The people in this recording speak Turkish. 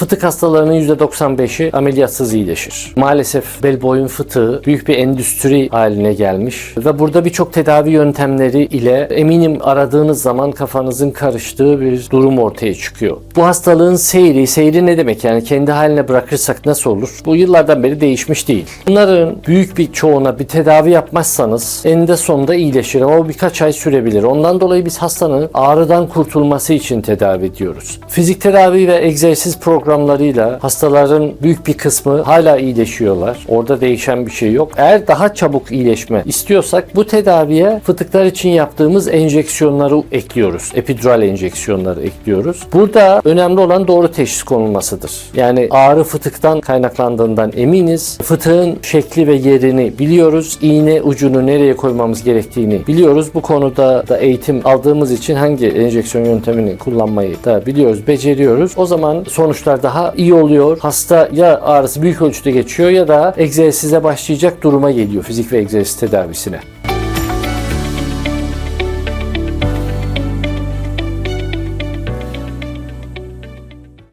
Fıtık hastalarının %95'i ameliyatsız iyileşir. Maalesef bel boyun fıtığı büyük bir endüstri haline gelmiş ve burada birçok tedavi yöntemleri ile eminim aradığınız zaman kafanızın karıştığı bir durum ortaya çıkıyor. Bu hastalığın seyri, seyri ne demek yani kendi haline bırakırsak nasıl olur? Bu yıllardan beri değişmiş değil. Bunların büyük bir çoğuna bir tedavi yapmazsanız eninde sonunda iyileşir ama o birkaç ay sürebilir. Ondan dolayı biz hastanın ağrıdan kurtulması için tedavi ediyoruz. Fizik tedavi ve egzersiz programlarıyla hastaların büyük bir kısmı hala iyileşiyorlar. Orada değişen bir şey yok. Eğer daha çabuk iyileşme istiyorsak bu tedaviye fıtıklar için yaptığımız enjeksiyonları ekliyoruz. Epidural enjeksiyonları ekliyoruz. Burada önemli olan doğru teşhis konulmasıdır. Yani ağrı fıtıktan kaynaklandığından eminiz. Fıtığın şekli ve yerini biliyoruz. İğne ucunu nereye koymamız gerektiğini biliyoruz. Bu konuda da eğitim aldığımız için hangi enjeksiyon yöntemini kullanmayı da biliyoruz, beceriyoruz. O zaman sonuçlar daha iyi oluyor. Hasta ya ağrısı büyük ölçüde geçiyor ya da egzersize başlayacak duruma geliyor fizik ve egzersiz tedavisine.